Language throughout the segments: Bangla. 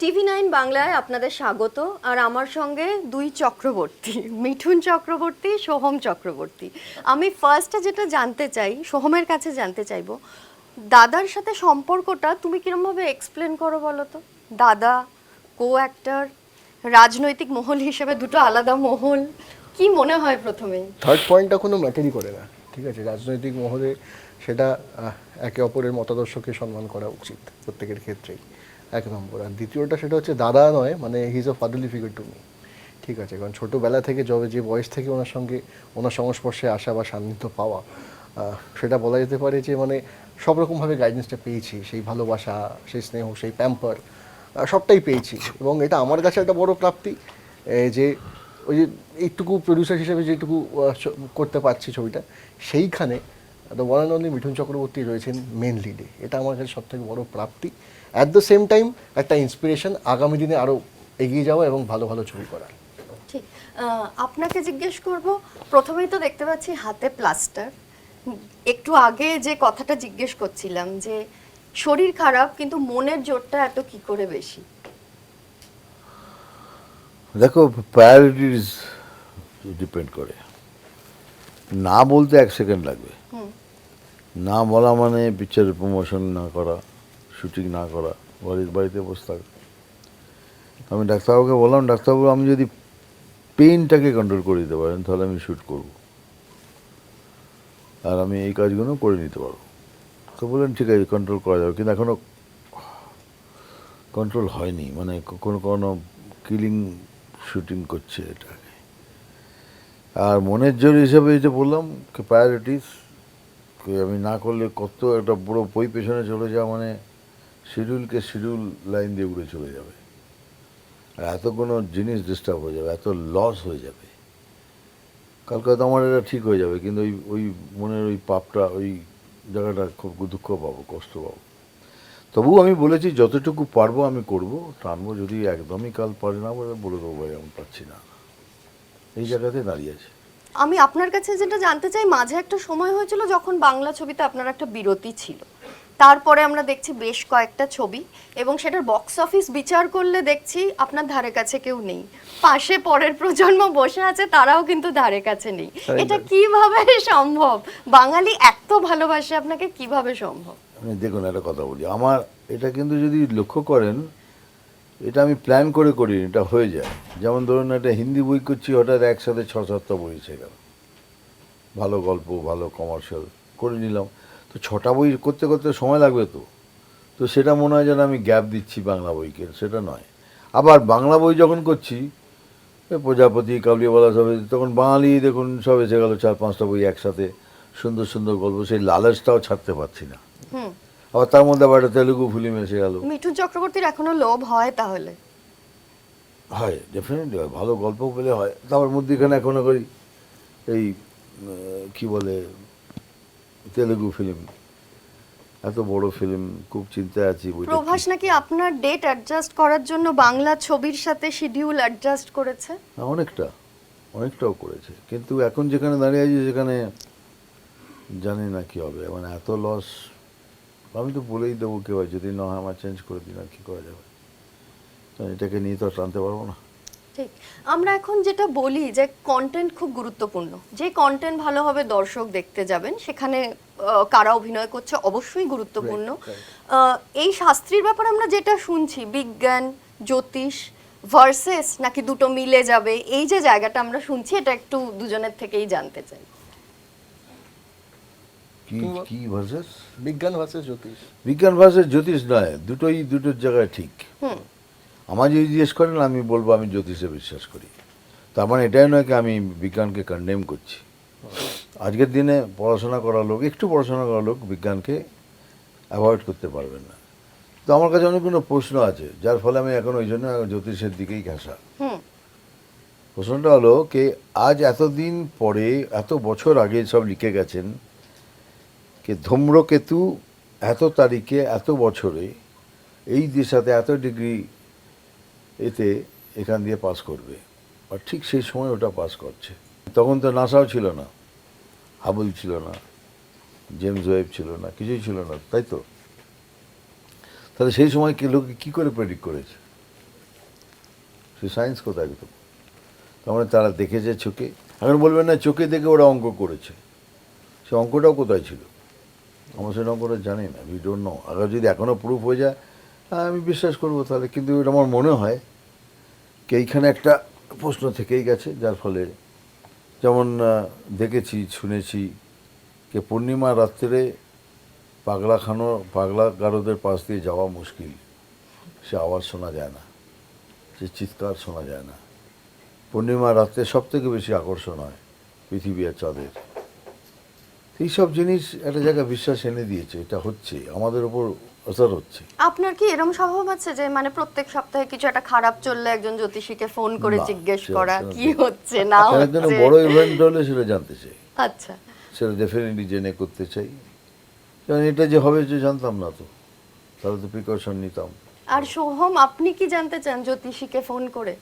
টিভি নাইন বাংলায় আপনাদের স্বাগত, আর আমার সঙ্গে দুই চক্রবর্তী, মিঠুন চক্রবর্তী, সোহম চক্রবর্তী। আমি ফার্স্টে যেটা জানতে চাই, সোহমের কাছে জানতে চাইব, দাদার সাথে সম্পর্কটা তুমি কিরমভাবে এক্সপ্লেন করো বলো তো? দাদা কো অ্যাক্টর রাজনৈতিক মহল হিসেবে দুটো আলাদা মহল, কি মনে হয় প্রথমেই? থার্ড পয়েন্টটা কোনো ম্যাটারই করে না, ঠিক আছে? রাজনৈতিক মহলে সেটা একে অপরের মতাদর্শকে সম্মান করা উচিত প্রত্যেকের ক্ষেত্রেই। এক নম্বর। আর দ্বিতীয়টা সেটা হচ্ছে দাদা নয় মানে his uh fatherly figure to me ঠিক আছে, কারণ ছোটোবেলা থেকে যবে যে বয়স থেকে ওনার সঙ্গে, ওনার সংস্পর্শে আসা বা সান্নিধ্য পাওয়া সেটা বলা যেতে পারে যে মানে সব রকমভাবে গাইডেন্সটা পেয়েছি। সেই ভালোবাসা, সেই স্নেহ, সেই প্যাম্পার সবটাই পেয়েছি। এবং এটা আমার কাছে একটা বড় প্রাপ্তি যে ওই যে এইটুকু প্রডিউসার হিসেবে যেটুকু করতে পারছি ছবিটা, সেইখানে the one and only Mithun Chakraborty রয়েছেন মেন লিডে এটা আমার কাছে সবথেকে বড় প্রাপ্তি। অ্যাট দ্য সেম টাইম একটা ইন্সপিরেশন আগামী দিনে আরও এগিয়ে যাওয়া এবং ভালো ভালো ছবি করার। ঠিক। আহ, আপনাকে জিজ্ঞেস করব প্রথমেই তো দেখতে পাচ্ছি হাতে প্লাস্টার একটু আগে যে কথাটা জিজ্ঞেস করছিলাম যে শরীর খারাপ কিন্তু মনের জোরটা এত কি করে বেশি? দেখো প্রায়োরিটিস ডিপেন্ড করে। না বলতে এক সেকেন্ড লাগবে। হুম। না বলা মানে পিকচারের প্রমোশন না করা। শুটিং না করা বাড়ির বাড়িতে বসে থাকা। আমি ডাক্তারবাবুকে বললাম, ডাক্তারবাবু, আমি যদি পেইনটাকে কন্ট্রোল করে দিতে পারেন, তাহলে আমি শ্যুট করব। আর আমি এই কাজগুলো করে নিতে পারব। তো বললেন, ঠিক আছে কন্ট্রোল করা যাবে। কিন্তু এখনও কন্ট্রোল হয়নি। মানে কোনো কোনো কিলিং শুটিং করছে এটাকে। আর মনের জোর হিসেবে যেটা বললাম প্রায়োরিটিস আমি না করলে কত একটা বড় বই পেছনে চলে যাওয়া মানে শিডিউলকে শিডিউল লাইন দিয়ে উড়ে চলে যাবে। আর এত কোনো জিনিস ডিস্টার্ব হয়ে যাবে, এত লস হয়ে যাবে। কালকে হয়তো আমার এটা ঠিক হয়ে যাবে, কিন্তু ওই ওই মনের ওই পাপটা, ওই জায়গাটা খুব দুঃখ পাবো, কষ্ট পাবো। তবু আমি বলেছি, যতটুকু পারব আমি করব, টানবো, যদি একদমই কাল পারে না বলে বলে দেবো ভাই, আমি পারছি না। এই জায়গাতে দাঁড়িয়ে আছে। আমি আপনার কাছে যেটা জানতে চাই, মাঝে একটা সময় হয়েছিল যখন বাংলা ছবিতে আপনার একটা বিরতি ছিল। তারপরে আমরা দেখছি বেশ কয়েকটা ছবি এবং সেটার বক্স অফিস বিচার করলে দেখছি আপনার ধারে কাছে কেউ নেই। পাশে পরের প্রজন্ম বসে আছে তারাও কিন্তু ধারে কাছে নেই। এটা। কীভাবে সম্ভব? বাঙালি এত ভালোবাসে আপনাকে কীভাবে সম্ভব? আমি দেখুন একটা কথা বলি। আমার এটা কিন্তু যদি লক্ষ্য করেন এটা আমি প্ল্যান করে করি এটা হয়ে যায়। যেমন ধরুন একটা হিন্দি বই করছি হঠাৎ একসাথে ছ সাতটা বই এসে গেল। ভালো গল্প ভালো কমার্শিয়াল করে নিলাম। ছটা বই করতে করতে সময় লাগবে তো। তো সেটা মনে হয় যেন আমি গ্যাপ দিচ্ছি বাংলা বইকে সেটা নয়। আবার বাংলা বই যখন করছি প্রজাপতি কাবলিওয়ালা সব তখন বাঙালি দেখুন সব এসে গেল চার পাঁচটা বই একসাথে। সুন্দর সুন্দর গল্প সেই লালচটাও ছাড়তে পারছি না। আবার তার মধ্যে আবার একটা তেলুগু ফিল্ম এসে গেল। মিঠুন চক্রবর্তীর এখনও লোভ হয় তাহলে? হয় ডেফিনেটলি হয়। ভালো গল্প বলে হয়। তারপর মধ্যেখানে এখনও করি এই কি বলে তেলুগু ফিল্ম এত বড় ফিল্ম খুব চিন্তায় আছি প্রভাস নাকি আপনার ডেট অ্যাডজাস্ট করার জন্য বাংলা ছবির সাথে শিডিউল অ্যাডজাস্ট করেছে? হ্যাঁ, অনেকটা। অনেকটাও করেছে। কিন্তু এখন যেখানে দাঁড়িয়ে আছি সেখানে জানি না কি হবে। মানে এত লস আমি তো বলেই দেবো কেউ যদি না হয় আমার চেঞ্জ করে দিন আর কি করা যাবে? এটাকে নিয়ে তো আর টানতে পারব না। ঠিক। আমরা এখন যেটা বলি যে কন্টেন্ট খুব গুরুত্বপূর্ণ। যে কন্টেন্ট ভালোভাবে দর্শক দেখতে যাবেন সেখানে কারা অভিনয় করছে অবশ্যই গুরুত্বপূর্ণ। এই শাস্ত্রীর ব্যাপারে আমরা যেটা শুনছি বিজ্ঞান জ্যোতিষ ভার্সেস নাকি দুটো মিলে যাবে এই যে জায়গাটা আমরা শুনছি এটা একটু দুজনের থেকেই জানতে চাই। কি ভার্সেস বিজ্ঞান ভার্সেস জ্যোতিষ। বিজ্ঞান ভার্সেস জ্যোতিষ নয় দুটোই দুটোর জায়গায় ঠিক। হুম। আমার যদি জিজ্ঞেস করেন আমি বলব আমি জ্যোতিষে বিশ্বাস করি। তার মানে এটাই নয় কি আমি বিজ্ঞানকে কন্ডেম করছি। আজকের দিনে পড়াশোনা করা লোক একটু পড়াশোনা করা লোক বিজ্ঞানকে অ্যাভয়েড করতে পারবেন না। তো আমার কাছে অনেকগুলো প্রশ্ন আছে যার ফলে আমি এখন ওই জন্য জ্যোতিষের দিকেই হুম। প্রশ্নটা হলো কি আজ এতদিন পরে এত বছর আগে সব লিখে গেছেন যে ধূম্রকেতু এত তারিখে এত বছরে এই দিশাতে এত ডিগ্রি এতে এখান দিয়ে পাস করবে। আর ঠিক সেই সময় ওটা পাস করছে। তখন তো নাসাও ছিল না, হাবল ছিল না, জেমস ওয়েব ছিল না, কিছুই ছিল না, তাই তো? তাহলে সেই সময় কি লোকে কী করে প্রেডিক্ট করেছে? সে সায়েন্স কোথায় তো তার মানে তারা দেখেছে চোখে। এখন বলবেন না, চোখে দেখে ওরা অঙ্ক করেছে। সে অঙ্কটাও কোথায় ছিল? আমরা সেটা অঙ্কটা জানি না উই ডোন্ট নো আবার যদি এখনও প্রুফ হয়ে যায় আমি বিশ্বাস করব তাহলে। কিন্তু এটা আমার মনে হয় কি এইখানে একটা প্রশ্ন থেকেই গেছে, যার ফলে যেমন দেখেছি, শুনেছি যে পূর্ণিমা রাত্রে পাগলাখানো পাগলা গারদের পাশ দিয়ে যাওয়া মুশকিল। সে আওয়াজ শোনা যায় না, সে চিৎকার শোনা যায় না। পূর্ণিমা রাত্রে সব থেকে বেশি আকর্ষণ হয় পৃথিবী আর চাঁদের। এইসব জিনিস একটা জায়গায় বিশ্বাস এনে দিয়েছে, এটা হচ্ছে। আমাদের ওপর অসার হচ্ছে। আপনার কি এরকম স্বভাব আছে যে মানে প্রত্যেক সপ্তাহে কিছু একটা খারাপ চললে একজন জ্যোতিষীকে ফোন করে জিজ্ঞেস করা কি হচ্ছে? না হচ্ছে। বড় ইভেন্ট হলে সেটা জানতে চাই। আচ্ছা। সেটা ডেফিনেটলি জেনে করতে চাই। কারণ এটা যে হবে যে জানতাম না তো। তাহলে তো প্রিকশন নিতাম। আর সোহম আপনি কি জানতে চান জ্যোতিষীকে ফোন করে?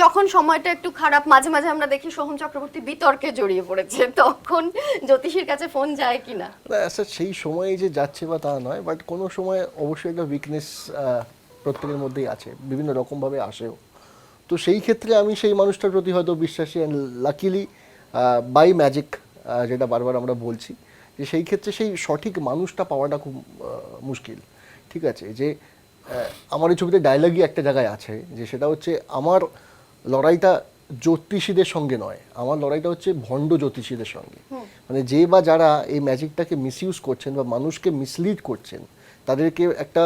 যখন সময়টা একটু খারাপ, মাঝে মাঝে আমরা দেখি সোহম চক্রবর্তী বিতর্কে জড়িয়ে পড়েছে, তখন জ্যোতিষীর কাছে ফোন যায় কিনা না? আচ্ছা সেই সময়ে যে যাচ্ছে বা তা নয় বাট কোনো সময় অবশ্যই একটা উইকনেস প্রত্যেকের মধ্যেই আছে, বিভিন্ন রকমভাবে আসেও। তো সেই ক্ষেত্রে আমি সেই মানুষটার প্রতি হয়তো বিশ্বাসী অ্যান্ড লাকিলি বাই ম্যাজিক যেটা বারবার আমরা বলছি, যে সেই ক্ষেত্রে সেই সঠিক মানুষটা পাওয়াটা খুব মুশকিল। ঠিক আছে, যে আমার এই ছবিতে ডায়লগই একটা জায়গায় আছে, যে সেটা হচ্ছে আমার লড়াইটা জ্যোতিষীদের সঙ্গে নয়। আমার লড়াইটা হচ্ছে ভণ্ড জ্যোতিষীদের সঙ্গে। মানে যে বা যারা এই ম্যাজিকটাকে মিসইউজ করছেন বা মানুষকে মিসলিড করছেন তাদেরকে একটা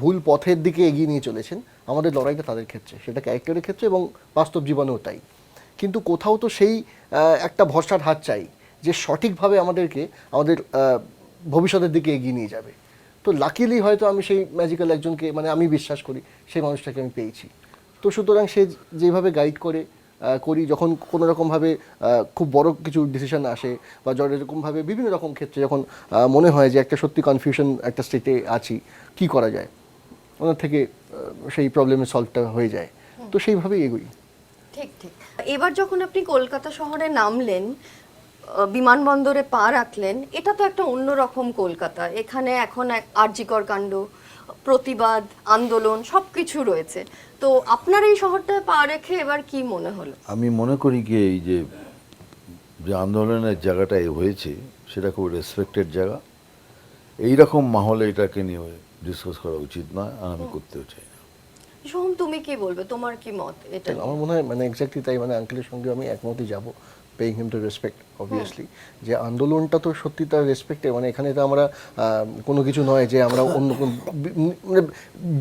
ভুল পথের দিকে এগিয়ে নিয়ে চলেছেন আমাদের লড়াইটা তাদের ক্ষেত্রে সেটা ক্যারেক্টারের ক্ষেত্রে এবং বাস্তব জীবনেও তাই। কিন্তু কোথাও তো সেই একটা ভরসার হাত চাই যে সঠিকভাবে আমাদেরকে আমাদের ভবিষ্যতের দিকে এগিয়ে নিয়ে যাবে। তো লাকিলি হয়তো আমি সেই ম্যাজিক্যাল একজনকে মানে আমি বিশ্বাস করি সেই মানুষটাকে আমি পেয়েছি। তো সুতরাং সে যেভাবে গাইড করে করি যখন কোনো রকমভাবে খুব বড় কিছু ডিসিশন আসে বা যেরকমভাবে বিভিন্ন রকম ক্ষেত্রে যখন মনে হয় যে একটা সত্যি কনফিউশন একটা স্টেটে আছি কি করা যায়? ওনার থেকে সেই প্রবলেমের সলভটা হয়ে যায়। তো সেইভাবেই এগোই। ঠিক ঠিক। এবার যখন আপনি কলকাতা শহরে নামলেন বিমানবন্দরে পা রাখলেন এটা তো একটা অন্যরকম কলকাতা। এখানে এখন এক আর্যিকর কাণ্ড প্রতিবাদ আন্দোলন সব কিছু রয়েছে। তো আপনার এই শহরটায় পা রেখে এবার কি মনে হলো? আমি মনে করি কি এই যে যে আন্দোলনের জায়গাটা এ হয়েছে সেটা খুব রেসপেক্টেড জায়গা। এই রকম মাহলে এটাকে নিয়ে ডিসকাস করা উচিত নয় আর আমি করতেও চাই না। সোহম তুমি কি বলবে? তোমার কি মত? এটা আমার মনে হয় মানে এক্স্যাক্টলি তাই মানে আঙ্কেলের সঙ্গে আমি একমতই যাব। Paying him to respect obviously যে আন্দোলনটা তো সত্যি তার রেসপেক্টে মানে এখানে তো আমরা কোনো কিছু নয় যে আমরা অন্য মানে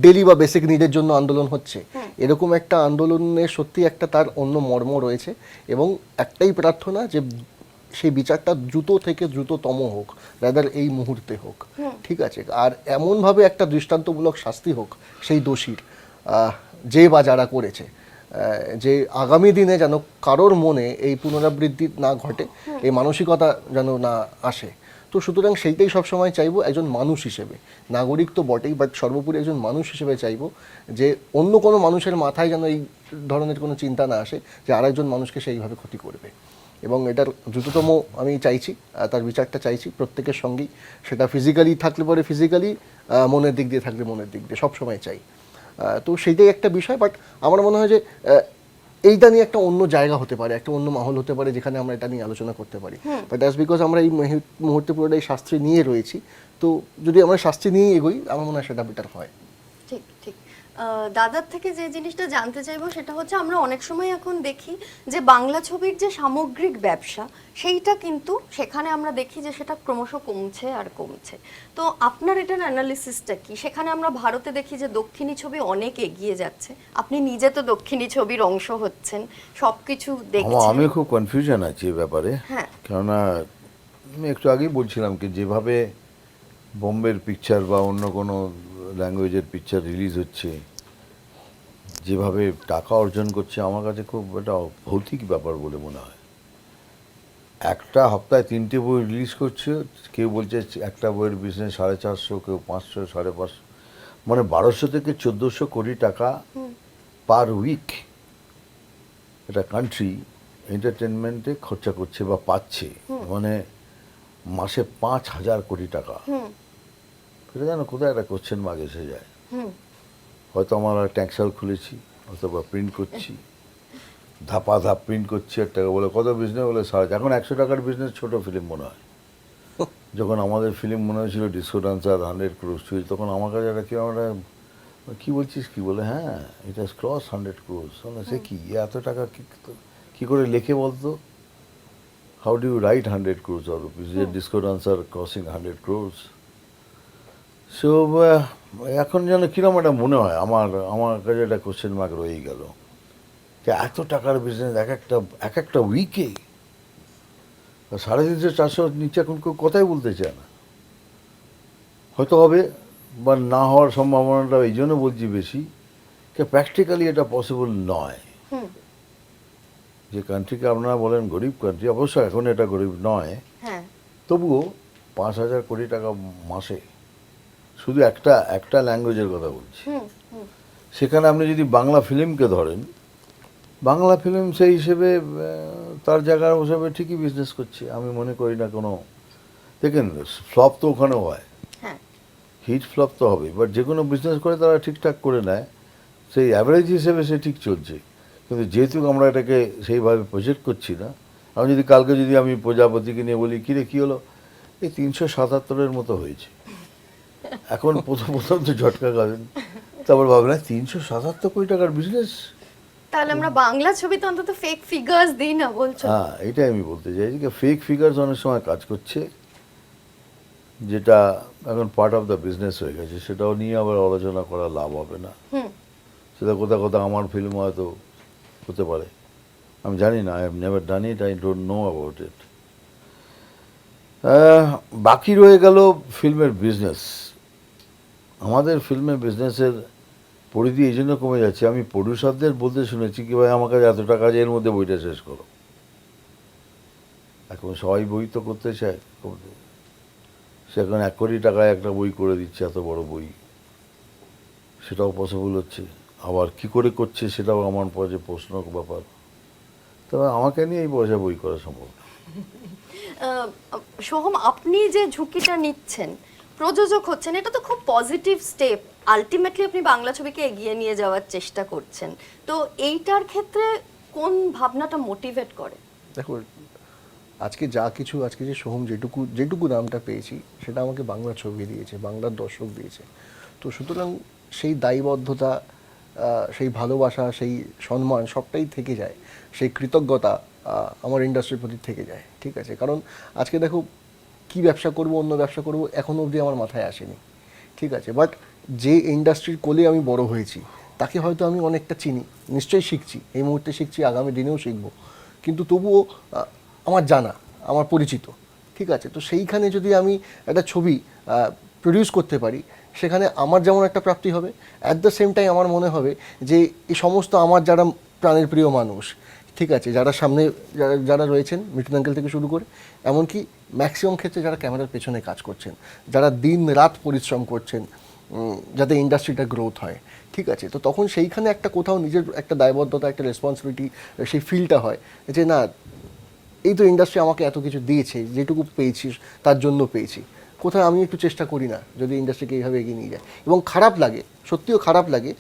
ডেলি বা বেসিক নিডের জন্য আন্দোলন হচ্ছে। এরকম একটা আন্দোলনের সত্যি একটা তার অন্য মর্ম রয়েছে এবং একটাই প্রার্থনা যে সেই বিচারটা দ্রুত থেকে দ্রুততম হোক রাদার এই মুহূর্তে হোক। ঠিক আছে? আর এমনভাবে একটা দৃষ্টান্তমূলক শাস্তি হোক সেই দোষীর যে বা যারা করেছে। যে আগামী দিনে যেন কারোর মনে এই পুনরাবৃত্তি না ঘটে এই মানসিকতা যেন না আসে। তো সুতরাং সেইটাই সবসময় চাইব একজন মানুষ হিসেবে। নাগরিক তো বটেই বাট সর্বোপরি একজন মানুষ হিসেবে চাইব যে অন্য কোনো মানুষের মাথায় যেন এই ধরনের কোনো চিন্তা না আসে যে আরেকজন মানুষকে সেইভাবে ক্ষতি করবে। এবং এটার দ্রুততম আমি চাইছি তার বিচারটা চাইছি প্রত্যেকের সঙ্গেই। সেটা ফিজিক্যালি থাকলে পরে ফিজিক্যালি মনের দিক দিয়ে থাকলে মনের দিক দিয়ে সবসময় চাই। তো সেইটাই একটা বিষয় বাট আমার মনে হয় যে এইটা নিয়ে একটা অন্য জায়গা হতে পারে একটা অন্য মহল হতে পারে যেখানে আমরা এটা নিয়ে আলোচনা করতে পারি। বাট দ্যাটস বিকজ আমরা এই মুহূর্ত- পুরোটাই শাস্ত্রী নিয়ে রয়েছি। তো যদি আমরা শাস্ত্রী নিয়ে এগোই আমার মনে হয় সেটা বেটার হয়। ঠিক ঠিক। দাদার থেকে যে জিনিসটা জানতে চাইব সেটা হচ্ছে আমরা অনেক সময় এখন দেখি যে বাংলা ছবির যে সামগ্রিক ব্যবসা সেইটা কিন্তু সেখানে আমরা দেখি যে সেটা ক্রমশ কমছে আর কমছে। তো আপনার এটার অ্যানালিসিসটা কি? সেখানে আমরা ভারতে দেখি যে দক্ষিণী ছবি অনেক এগিয়ে যাচ্ছে। আপনি নিজে তো দক্ষিণী ছবির অংশ হচ্ছেন সব কিছু দেখছেন আমি খুব কনফিউশন আছি এ ব্যাপারে। হ্যাঁ। কেননা আমি একটু আগেই বলছিলাম কি যেভাবে বোম্বের পিকচার বা অন্য কোনো ল্যাঙ্গুয়েজের পিকচার রিলিজ হচ্ছে যেভাবে টাকা অর্জন করছে আমার কাছে খুব একটা ভৌতিক ব্যাপার বলে মনে হয়। একটা হপ্তায় তিনটে বই রিলিজ করছে কেউ বলছে একটা বইয়ের বিজনেস সাড়ে চারশো কেউ পাঁচশো সাড়ে পাঁচশো মানে বারোশো থেকে চোদ্দোশো কোটি টাকা পার উইক একটা কান্ট্রি এন্টারটেনমেন্টে খরচা করছে বা পাচ্ছে মানে মাসে পাঁচ হাজার কোটি টাকা। এটা যেন কোথায় একটা কোশ্চেন মার্ক এসে যায়। হুম। হয়তো আমরা ট্যাক্সাল খুলেছি অথবা প্রিন্ট করছি ধাপা ধাপ প্রিন্ট করছি এক টাকা বলে কত বিজনেস বলে সাড়ে এখন একশো টাকার বিজনেস ছোট ফিল্ম মনে হয়। যখন আমাদের ফিল্ম মনে হয়েছিল ডিসকো ডান্সার হান্ড্রেড ক্রোস চুরি তখন আমার কাছে একটা কি আমরা কী বলছিস কি বলে হ্যাঁ এটা ক্রস হান্ড্রেড ক্রোস সে কি এত টাকা কি কী করে লেখে বলতো? How do you write hundred crores or rupees disco dancer crossing hundred crores so এখন যেন কীরকম একটা মনে হয় আমার আমার কাছে একটা কোশ্চেন মার্ক রয়েই গেল। যে এত টাকার বিজনেস এক একটা এক একটা উইকে সাড়ে তিনশো চারশো নিচে এখন কেউ কথাই বলতে চায় না। হয়তো হবে বা না হওয়ার সম্ভাবনাটা এই জন্য বলছি বেশি যে প্র্যাকটিক্যালি এটা পসিবল নয়। যে কান্ট্রিকে আপনারা বলেন গরিব কান্ট্রি অবশ্য এখন এটা গরিব নয়। হ্যাঁ। তবুও পাঁচ হাজার কোটি টাকা মাসে শুধু একটা একটা ল্যাঙ্গুয়েজের কথা বলছি। সেখানে আপনি যদি বাংলা ফিল্মকে ধরেন বাংলা ফিল্ম সেই হিসেবে তার জায়গার হিসেবে ঠিকই বিজনেস করছে। আমি মনে করি না কোনো দেখেন ফ্লপ তো ওখানেও হয়। হ্যাঁ। হিট ফ্লপ তো হবে বাট যে কোনো বিজনেস করে তারা ঠিকঠাক করে নেয়। সেই অ্যাভারেজ হিসেবে সে ঠিক চলছে। কিন্তু যেহেতু আমরা এটাকে সেইভাবে প্রজেক্ট করছি না আমি যদি কালকে যদি আমি প্রজাপতিকে নিয়ে বলি কিরে কী হলো? এই তিনশো সাতাত্তরের মতো হয়েছে। এখন প্রথম প্রথম তো ঝটকা খাবেন। তারপর ভাবলেন তিনশো সাতাত্তর কোটি টাকার বিজনেস তাহলে আমরা বাংলা ছবিতে অন্তত ফেক ফিগার্স দিই না বলছো? হ্যাঁ এটাই আমি বলতে চাইছি যে ফেক ফিগার্স অনেক সময় কাজ করছে। যেটা এখন পার্ট অফ দ্য বিজনেস হয়ে গেছে সেটাও নিয়ে আবার আলোচনা করা লাভ হবে না। সেটা কোথাও কোথাও আমার ফিল্ম হয়তো হতে পারে। আমি জানি না I have never done it I don't know about it বাকি রয়ে গেল ফিল্মের বিজনেস আমাদের ফিল্মের বিজনেসের পরিধি এই জন্য কমে যাচ্ছে। আমি প্রডিউসারদের বলতে শুনেছি কি, ভাই, আমার কাছে এত টাকা এর মধ্যে বইটা শেষ করো। এখন সবাই বই তো করতে চায়। সে এখন এক কোটি টাকায় একটা বই করে দিচ্ছে, এত বড় বই। সেটাও পসিবল হচ্ছে। আবার কি করে করছে, সেটাও আমার কাছে প্রশ্ন ব্যাপার। তবে আমাকে নিয়ে এই পয়সা বই করা সম্ভব। সোহম, আপনি যে ঝুঁকিটা নিচ্ছেন প্রযোজক হচ্ছেন, এটা তো খুব পজিটিভ স্টেপ আলটিমেটলি আপনি বাংলা ছবিকে এগিয়ে নিয়ে যাওয়ার চেষ্টা করছেন। তো এইটার ক্ষেত্রে কোন ভাবনাটা মোটিভেট করে? দেখো আজকে যা কিছু, আজকে যে সোহম যেটুকু যেটুকু নামটা পেয়েছি, সেটা আমাকে বাংলা ছবি দিয়েছে, বাংলার দর্শক দিয়েছে। তো সুতরাং সেই দায়বদ্ধতা সেই ভালোবাসা, সেই সম্মান সবটাই থেকে যায়। সেই কৃতজ্ঞতা আমার ইন্ডাস্ট্রির প্রতি থেকে যায়। ঠিক আছে? কারণ আজকে দেখো কি ব্যবসা করব, অন্য ব্যবসা করব, এখনও অবধি আমার মাথায় আসেনি। ঠিক আছে বাট যে ইন্ডাস্ট্রির কোলে আমি বড় হয়েছি, তাকে হয়তো আমি অনেকটা চিনি, নিশ্চয়ই শিখছি, এই মুহূর্তে শিখছি, আগামী দিনেও শিখব। কিন্তু তবুও আমার জানা, আমার পরিচিত, ঠিক আছে? তো সেইখানে যদি আমি একটা ছবি প্রডিউস করতে পারি, সেখানে আমার যেমন একটা প্রাপ্তি হবে অ্যাট দ্য সেম টাইম আমার মনে হবে যে, এই সমস্ত আমার যারা প্রাণের প্রিয় মানুষ ঠিক আছে, যারা সামনে, যারা যারা রয়েছেন মিঠুন আঙ্কেল থেকে শুরু করে, এমনকি ম্যাক্সিমাম ক্ষেত্রে যারা ক্যামেরার পেছনে কাজ করছেন, যারা দিন রাত পরিশ্রম করছেন যাতে ইন্ডাস্ট্রিটা গ্রোথ হয়, ঠিক আছে? তো তখন সেইখানে একটা কোথাও নিজের একটা দায়বদ্ধতা, একটা রেসপন্সিবিলিটি সেই ফিলটা হয় যে, না, এই তো ইন্ডাস্ট্রি আমাকে এত কিছু দিয়েছে, যেটুকু পেয়েছি, তার জন্য পেয়েছি। কোথাও আমি একটু চেষ্টা করি না, যদি ইন্ডাস্ট্রিকে এইভাবে এগিয়ে নিয়ে যায়। এবং খারাপ লাগে, সত্যিও খারাপ লাগে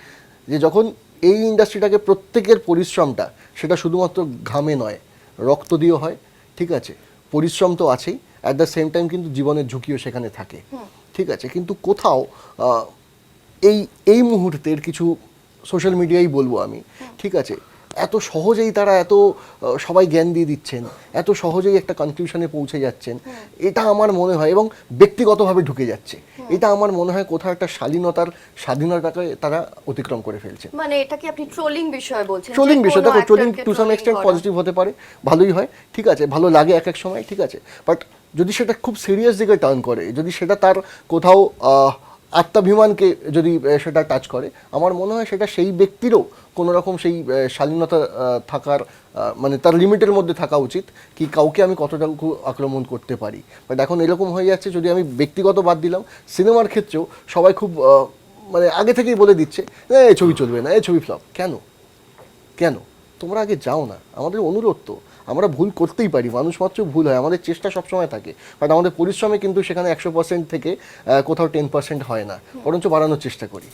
যে, যখন এই ইন্ডাস্ট্রিটাকে প্রত্যেকের পরিশ্রমটা সেটা শুধুমাত্র ঘামে নয় রক্ত দিয়েও হয় ঠিক আছে? পরিশ্রম তো আছেই অ্যাট দ্য সেম টাইম কিন্তু জীবনের ঝুঁকিও সেখানে থাকে ঠিক আছে? কিন্তু কোথাও এই এই মুহূর্তের কিছু সোশ্যাল মিডিয়াই বলব আমি ঠিক আছে? এত সহজেই তারা এত সবাই জ্ঞান দিয়ে দিচ্ছেন এত সহজেই একটা কনক্লুশনে পৌঁছে যাচ্ছেন এটা আমার মনে হয় এবং ব্যক্তিগতভাবে ঢুকে যাচ্ছে। এটা আমার মনে হয় কোথাও একটা শালীনতার স্বাধীনতাকে তারা অতিক্রম করে ফেলছে। মানে এটা কি আপনি ট্রোলিং বিষয় বলছেন? ট্রোলিং বিষয় দেখো trolling to some extent positive হতে পারে ভালোই হয় ঠিক আছে ভালো লাগে এক এক সময় ঠিক আছে বাট যদি সেটা খুব সিরিয়াস দিকে টার্ন করে যদি সেটা তার কোথাও আত্মাভিমানকে যদি সেটা টাচ করে আমার মনে হয় সেটা সেই ব্যক্তিরও কোনো রকম সেই শালীনতা থাকার মানে তার লিমিটের মধ্যে থাকা উচিত কি কাউকে আমি কতটুকু আক্রমণ করতে পারি। বাট এখন এরকম হয়ে যাচ্ছে যদি আমি ব্যক্তিগত বাদ দিলাম সিনেমার ক্ষেত্রেও সবাই খুব মানে আগে থেকেই বলে দিচ্ছে "এ, এই ছবি চলবে না এই ছবি ফ্লপ। কেন? কেন? তোমরা আগে যাও না। আমাদের অনুরোধ তো আমরা ভুল করতেই পারি মানুষ মাত্র ভুল হয় আমাদের চেষ্টা সবসময় থাকে। বাট আমাদের পরিশ্রমে কিন্তু সেখানে একশো পার্সেন্ট থেকে কোথাও টেন পার্সেন্ট হয় না। বরঞ্চ বাড়ানোর চেষ্টা করি।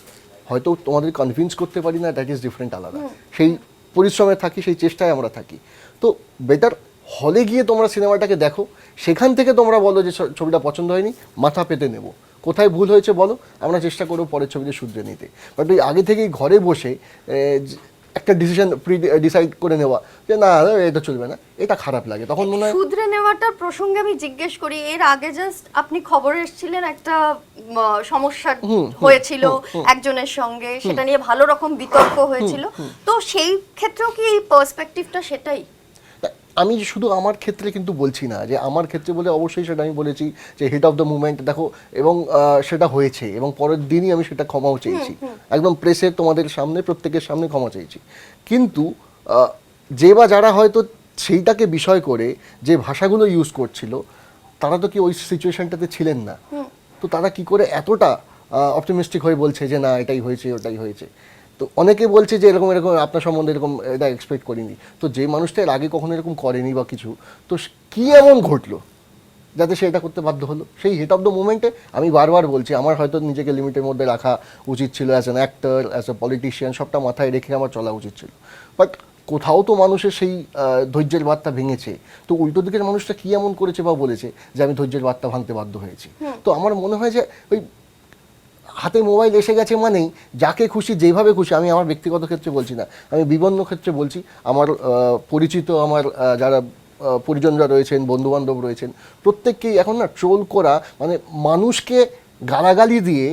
হয়তো তোমাদের কনভিন্স করতে পারি না দ্যাট ইজ ডিফারেন্ট আলাদা। সেই পরিশ্রমে থাকি, সেই চেষ্টায় আমরা থাকি। তো বেটার হলে গিয়ে তোমরা সিনেমাটাকে দেখো, সেখান থেকে তোমরা বলো যে ছবিটা পছন্দ হয়নি, মাথা পেতে নেব। কোথায় ভুল হয়েছে বলো, আমরা চেষ্টা করব পরের ছবিটা শুধরে নিতে। বাট ওই আগে থেকেই ঘরে বসে একটা ডিসিশন প্রি ডিসাইড করে নেওয়া। যে না এটা চলবে না। এটা খারাপ লাগে। তখন মনে হয় শুধরে নেওয়াটার প্রসঙ্গে আমি জিজ্ঞেস করি এর আগে জাস্ট আপনি খবরে এসেছিলেন একটা সমস্যা হয়েছিল একজনের সঙ্গে। সেটা নিয়ে ভালো রকম বিতর্ক হয়েছিল। তো সেই ক্ষেত্রেও কি এই পার্সপেক্টিভটা সেটাই? আমি শুধু আমার ক্ষেত্রে কিন্তু বলছি না যে আমার ক্ষেত্রে বলে অবশ্যই সেটা আমি বলেছি যে হিট অফ দ্য মুভমেন্ট দেখো এবং সেটা হয়েছে এবং পরের দিনই আমি সেটা ক্ষমাও চেয়েছি। একদম প্রেসের তোমাদের সামনে প্রত্যেকের সামনে ক্ষমা চেয়েছি। কিন্তু যে বা যারা হয়তো সেইটাকে বিষয় করে যে ভাষাগুলো ইউজ করছিল তারা তো কি ওই সিচুয়েশনটাতে ছিলেন না? তো তারা কি করে এতটা অপটিমিস্টিক হয়ে বলছে যে না এটাই হয়েছে ওটাই হয়েছে? তো অনেকে বলছে যে এরকম এরকম আপনার সম্বন্ধে এরকম এটা এক্সপেক্ট করিনি। তো যে মানুষটা এর আগে কখনো এরকম করেনি বা কিছু তো কি এমন ঘটলো যাতে সে এটা করতে বাধ্য হলো? সেই হিট অফ দ্য মুভমেন্টে আমি বারবার বলছি আমার হয়তো নিজেকে লিমিটের মধ্যে রাখা উচিত ছিল as an actor as a politician সবটা মাথায় রেখে আমার চলা উচিত ছিল। বাট কোথাও তো মানুষের সেই ধৈর্যের বার্তা ভেঙেছে। তো উল্টো দিকের মানুষটা কি এমন করেছে বা বলেছে যে আমি ধৈর্যের বার্তা ভাঙতে বাধ্য হয়েছি? তো আমার মনে হয় যে ওই হাতে মোবাইল এসে গেছে মানেই যাকে খুশি, যেভাবে খুশি, আমি আমার ব্যক্তিগত ক্ষেত্রে বলছি না। আমি বিভিন্ন ক্ষেত্রে বলছি, আমার পরিচিত আমার যারা পরিজনরা রয়েছেন, বন্ধুবান্ধব রয়েছেন, প্রত্যেককেই এখন না ট্রোল করা মানে মানুষকে গালাগালি দিয়ে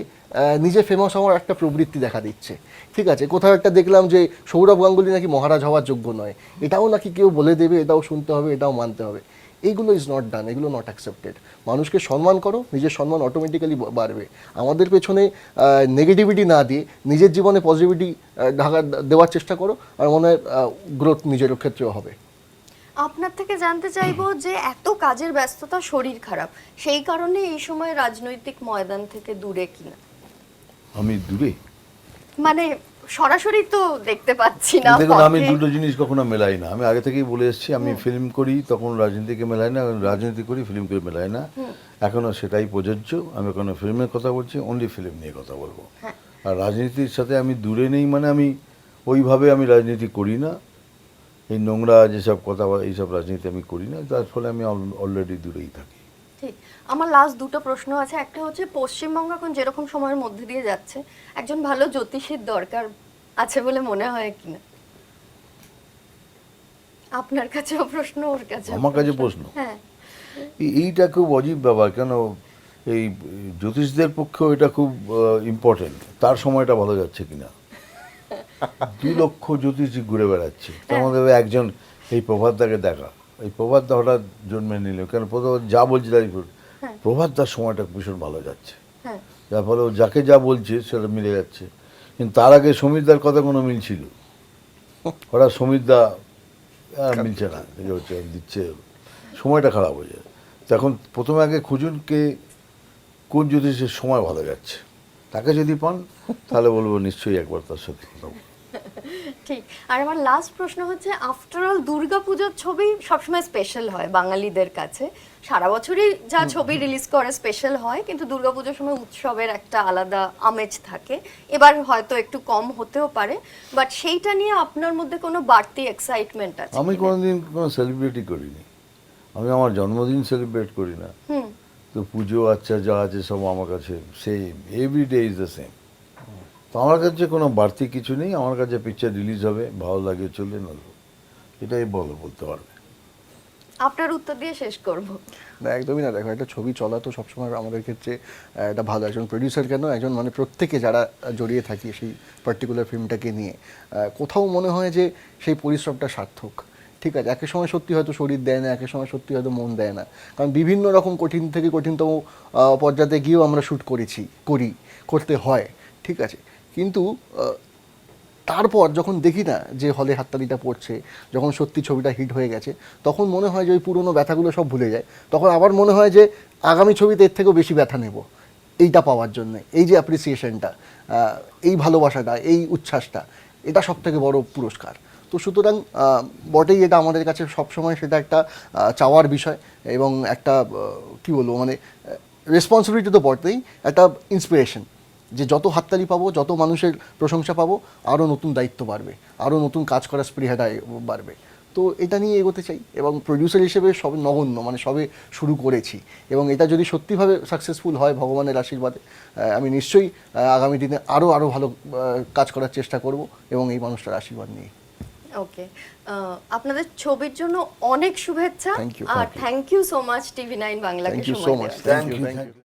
নিজে ফেমাস হওয়ার একটা প্রবৃত্তি দেখা দিচ্ছে। ঠিক আছে? কোথাও একটা দেখলাম যে সৌরভ গাঙ্গুলি নাকি মহারাজ হওয়ার যোগ্য নয়। এটাও নাকি কেউ বলে দেবে, এটাও শুনতে হবে, এটাও মানতে হবে। এইগুলো ইজ নট ডান এগুলো নট অ্যাকসেপ্টেড মানুষকে সম্মান করো নিজের সম্মান অটোমেটিক্যালি বাড়বে। আমাদের পেছনে নেগেটিভিটি না দিয়ে নিজের জীবনে পজিটিভিটি ঢাকা দেওয়ার চেষ্টা করো আর মনে হয় গ্রোথ নিজের ক্ষেত্রেও হবে। আপনার থেকে জানতে চাইব যে এত কাজের ব্যস্ততা শরীর খারাপ সেই কারণে এই সময় রাজনৈতিক ময়দান থেকে দূরে কিনা? আমি দূরে? মানে সরাসরি তো দেখতে পাচ্ছি না দেখুন আমি দুটো জিনিস কখনো মেলাই না। আমি আগে থেকেই বলে এসেছি আমি ফিল্ম করি তখন রাজনীতিকে মেলাই না রাজনীতি করি ফিল্ম করে মেলাই না। এখনও সেটাই প্রযোজ্য। আমি কোনো ফিল্মের কথা বলছি অনলি ফিল্ম নিয়ে কথা বলব। হ্যাঁ। আর রাজনীতির সাথে আমি দূরে নেই মানে আমি ওইভাবে আমি রাজনীতি করি না। এই নোংরা যেসব কথা এইসব রাজনীতি আমি করি না তার ফলে আমি অলরেডি দূরেই থাকি। ঠিক আমার লাস্ট দুটো প্রশ্ন আছে। একটা হচ্ছে পশ্চিমবঙ্গ এখন যেরকম সময়ের মধ্যে দিয়ে যাচ্ছে একজন ভালো জ্যোতিষীর দরকার আছে বলে মনে হয় কিনা আপনার কাছেও প্রশ্ন ওর কাছে আমার কাছে প্রশ্ন। হ্যাঁ। এইটা খুব অজীব ব্যাপার কেন এই জ্যোতিষদের পক্ষেও এটা খুব ইম্পর্টেন্ট তার সময়টা ভালো যাচ্ছে কিনা দুই লক্ষ জ্যোতিষী ঘুরে বেড়াচ্ছে। তার মধ্যে একজন এই প্রভাতদাকে দেখা। এই প্রভাতদা হঠাৎ জন্মে নিল কেন প্রথম যা বলছে তাই করুন প্রভাতদার সময়টা ভীষণ ভালো যাচ্ছে। হ্যাঁ। যার ফলে ও যাকে যা বলছে সেটা মিলে যাচ্ছে। কিন্তু তার আগে সমীরদার কথা কোনো মিল ছিল? হঠাৎ সমীরদা মিলছে না হচ্ছে দিচ্ছে। সময়টা খারাপ হয়ে যায়। তখন প্রথমে আগে খুঁজুন কে কোন জ্যোতিষের সময় ভালো যাচ্ছে। তাকে যদি পান তাহলে বলব নিশ্চয়ই একবার তার সাথে কথা বলুন। ঠিক। আর আমার লাস্ট প্রশ্ন হচ্ছে আফটার অল দুর্গাপুজোর ছবি সবসময় স্পেশাল হয় বাঙালিদের কাছে। সারা বছরই যা ছবি রিলিজ করে স্পেশাল হয় কিন্তু দুর্গাপুজোর সময় উৎসবের একটা আলাদা আমেজ থাকে। এবার হয়তো একটু কম হতেও পারে বাট সেইটা নিয়ে আপনার মধ্যে কোনো বাড়তি এক্সাইটমেন্ট আছে আমি কোনোদিন কোনো সেলিব্রেটই করিনি। আমি আমার জন্মদিন সেলিব্রেট করি না। তো পুজো আচ্ছা যা আছে সব আমার কাছে same every day is the same তো আমার কাছে কোনো বাড়তি কিছু নেই আমার কাছে পিকচার রিলিজ হবে ভালো লাগে চলে না এটাই বলো বলতে পারবে। আপনার উত্তর দিয়ে শেষ করব। না একদমই না। দেখো একটা ছবি চলা তো সবসময় আমাদের ক্ষেত্রে একটা ভালো। একজন প্রডিউসার কেন? একজন মানে প্রত্যেকে যারা জড়িয়ে থাকি সেই পার্টিকুলার ফিল্মটাকে নিয়ে। কোথাও মনে হয় যে সেই পরিশ্রমটা সার্থক। ঠিক আছে একের সময় সত্যি হয়তো শরীর দেয় না একের সময় সত্যি হয়তো মন দেয় না। কারণ বিভিন্ন রকম কঠিন থেকে কঠিনতম পর্যায়ে গিয়েও আমরা শ্যুট করেছি করি করতে হয়। ঠিক আছে কিন্তু তারপর যখন দেখি না যে হলে হাততালিটা পড়ছে, যখন সত্যি ছবিটা হিট হয়ে গেছে, তখন মনে হয় যে ওই পুরনো ব্যথাগুলো সব ভুলে যায়। তখন আবার মনে হয় যে আগামী ছবিতে এর থেকেও বেশি ব্যথা নেব। এইটা পাওয়ার জন্য, এই যে অ্যাপ্রিসিয়েশনটা এই ভালোবাসাটা, এই উচ্ছ্বাসটা, এটা সব থেকে বড় পুরস্কার। তো সুতরাং বটেই এটা আমাদের কাছে সবসময় সেটা একটা চাওয়ার বিষয় এবং একটা কি বলব মানে রেসপন্সিবিলিটি তো বটেই, একটা ইন্সপিরেশন যে যত হাততালি পাবো যত মানুষের প্রশংসা পাবো আরও নতুন দায়িত্ব বাড়বে আরও নতুন কাজ করার স্পৃহাটা বাড়বে। তো এটা নিয়ে এগোতে চাই এবং প্রডিউসার হিসেবে সবে নগণ্য মানে সবে শুরু করেছি। এবং এটা যদি সত্যিভাবে সাকসেসফুল হয় ভগবানের আশীর্বাদে আমি নিশ্চয়ই আগামী দিনে আরও আরও ভালো কাজ করার চেষ্টা করব এবং এই মানুষটার আশীর্বাদ নিয়ে। ওকে আপনাদের ছবির জন্য অনেক শুভেচ্ছা আর thank you so much TV nine বাংলাকে সো সময় থ্যাংক ইউ